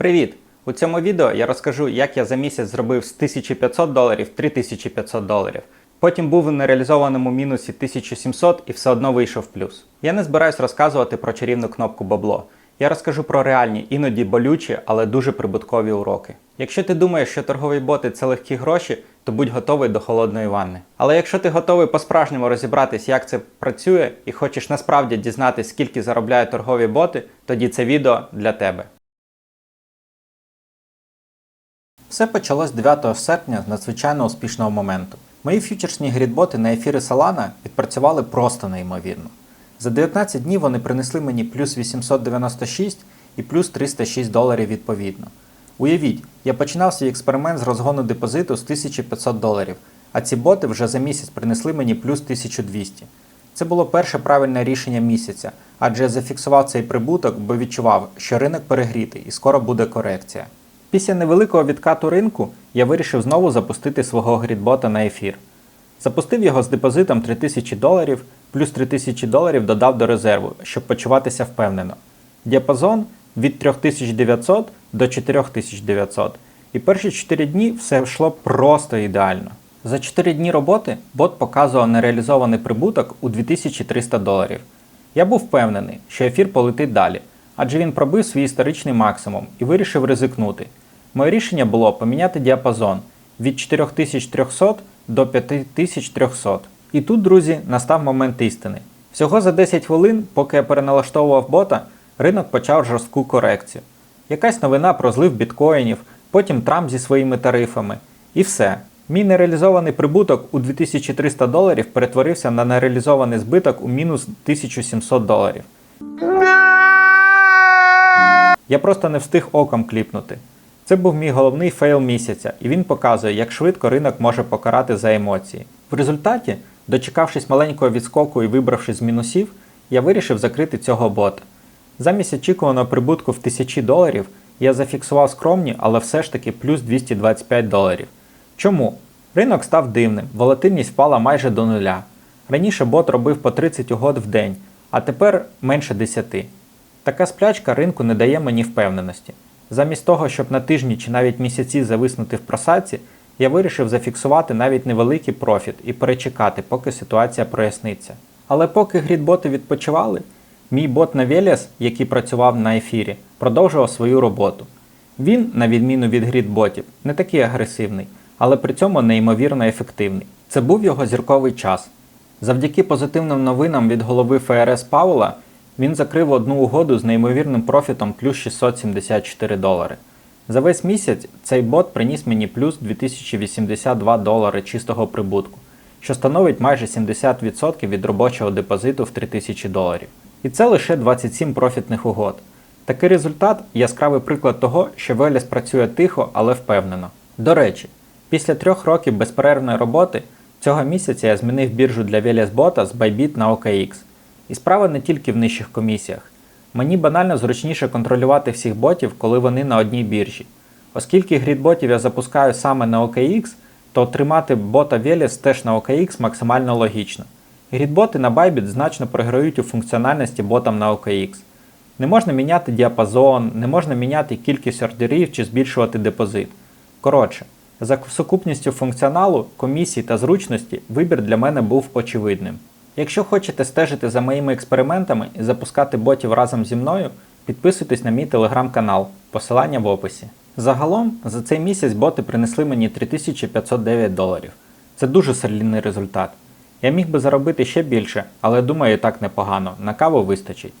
Привіт! У цьому відео я розкажу, як я за місяць зробив з 1500 доларів 3500 доларів. Потім був у нереалізованому мінусі 1700 і все одно вийшов плюс. Я не збираюсь розказувати про чарівну кнопку бабло. Я розкажу про реальні, іноді болючі, але дуже прибуткові уроки. Якщо ти думаєш, що торгові боти це легкі гроші, то будь готовий до холодної ванни. Але якщо ти готовий по-справжньому розібратись, як це працює, і хочеш насправді дізнатись, скільки заробляють торгові боти, тоді це відео для тебе. Все почалось 9 серпня з надзвичайно успішного моменту. Мої фьючерсні грідботи на ефіри Solana відпрацювали просто неймовірно. За 19 днів вони принесли мені плюс 896 і плюс 306 доларів відповідно. Уявіть, я починав свій експеримент з розгону депозиту з 1500 доларів, а ці боти вже за місяць принесли мені плюс 1200. Це було перше правильне рішення місяця, адже я зафіксував цей прибуток, бо відчував, що ринок перегрітий і скоро буде корекція. Після невеликого відкату ринку я вирішив знову запустити свого грідбота на ефір. Запустив його з депозитом 3000 доларів, плюс 3000 доларів додав до резерву, щоб почуватися впевнено. Діапазон від 3900 до 4900. І перші 4 дні все йшло просто ідеально. За 4 дні роботи бот показував нереалізований прибуток у 2300 доларів. Я був впевнений, що ефір полетить далі, адже він пробив свій історичний максимум і вирішив ризикнути. Моє рішення було поміняти діапазон від 4300 до 5300. І тут, друзі, настав момент істини. Всього за 10 хвилин, поки я переналаштовував бота, ринок почав жорстку корекцію. Якась новина про злив біткоїнів, потім Трамп зі своїми тарифами. І все. Мій нереалізований прибуток у 2300 доларів перетворився на нереалізований збиток у мінус 1700 доларів. Я просто не встиг оком кліпнути. Це був мій головний фейл місяця, і він показує, як швидко ринок може покарати за емоції. В результаті, дочекавшись маленького відскоку і вибравшись з мінусів, я вирішив закрити цього бота. Замість очікуваного прибутку в 1000 доларів я зафіксував скромні, але все ж таки плюс 225 доларів. Чому? Ринок став дивним, волатильність впала майже до нуля. Раніше бот робив по 30 угод в день, а тепер менше 10. Така сплячка ринку не дає мені впевненості. Замість того, щоб на тижні чи навіть місяці зависнути в просадці, я вирішив зафіксувати навіть невеликий профіт і перечекати, поки ситуація проясниться. Але поки грідботи відпочивали, мій бот Навеліас, який працював на ефірі, продовжував свою роботу. Він, на відміну від грідботів, не такий агресивний, але при цьому неймовірно ефективний. Це був його зірковий час. Завдяки позитивним новинам від голови ФРС Паула він закрив одну угоду з неймовірним профітом плюс 674 долари. За весь місяць цей бот приніс мені плюс 2082 долари чистого прибутку, що становить майже 70% від робочого депозиту в 3000 доларів. І це лише 27 профітних угод. Такий результат яскравий приклад того, що Веліс працює тихо, але впевнено. До речі, після трьох років безперервної роботи цього місяця я змінив біржу для Веліс бота з Bybit на OKX. І справа не тільки в нижчих комісіях. Мені банально зручніше контролювати всіх ботів, коли вони на одній біржі. Оскільки грідботів я запускаю саме на OKX, то тримати бота Velis теж на OKX максимально логічно. Грідботи на Bybit значно програють у функціональності ботам на OKX. Не можна міняти діапазон, не можна міняти кількість ордерів чи збільшувати депозит. Коротше, за сукупністю функціоналу, комісій та зручності вибір для мене був очевидним. Якщо хочете стежити за моїми експериментами і запускати ботів разом зі мною, підписуйтесь на мій телеграм-канал, посилання в описі. Загалом, за цей місяць боти принесли мені 3509 доларів. Це дуже солідний результат. Я міг би заробити ще більше, але думаю, так непогано, на каву вистачить.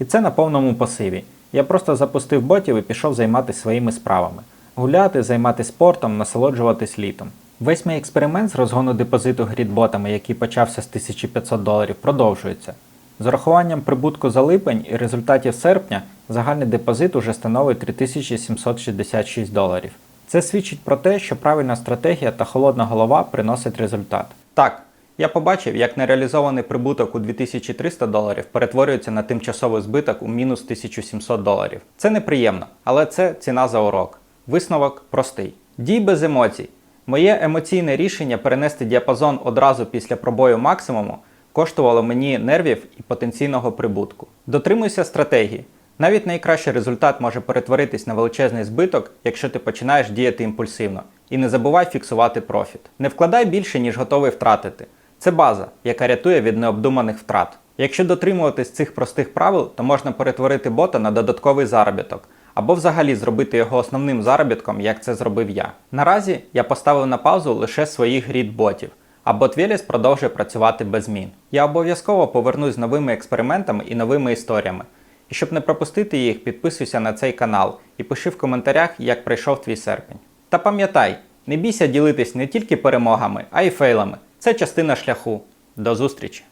І це на повному пасиві. Я просто запустив ботів і пішов займатися своїми справами. Гуляти, займатися спортом, насолоджуватись літом. Весь мій експеримент з розгону депозиту грідботами, який почався з 1500 доларів, продовжується. З урахуванням прибутку за липень і результатів серпня загальний депозит уже становить 3766 доларів. Це свідчить про те, що правильна стратегія та холодна голова приносить результат. Так, я побачив, як нереалізований прибуток у 2300 доларів перетворюється на тимчасовий збиток у мінус 1700 доларів. Це неприємно, але це ціна за урок. Висновок простий. Дій без емоцій. Моє емоційне рішення перенести діапазон одразу після пробою максимуму коштувало мені нервів і потенційного прибутку. Дотримуйся стратегії. Навіть найкращий результат може перетворитись на величезний збиток, якщо ти починаєш діяти імпульсивно. І не забувай фіксувати профіт. Не вкладай більше, ніж готовий втратити. Це база, яка рятує від необдуманих втрат. Якщо дотримуватись цих простих правил, то можна перетворити бота на додатковий заробіток, або взагалі зробити його основним заробітком, як це зробив я. Наразі я поставив на паузу лише своїх грід-ботів, а бот Веліс продовжує працювати без змін. Я обов'язково повернусь з новими експериментами і новими історіями. І щоб не пропустити їх, підписуйся на цей канал і пиши в коментарях, як пройшов твій серпень. Та пам'ятай, не бійся ділитись не тільки перемогами, а й фейлами. Це частина шляху. До зустрічі!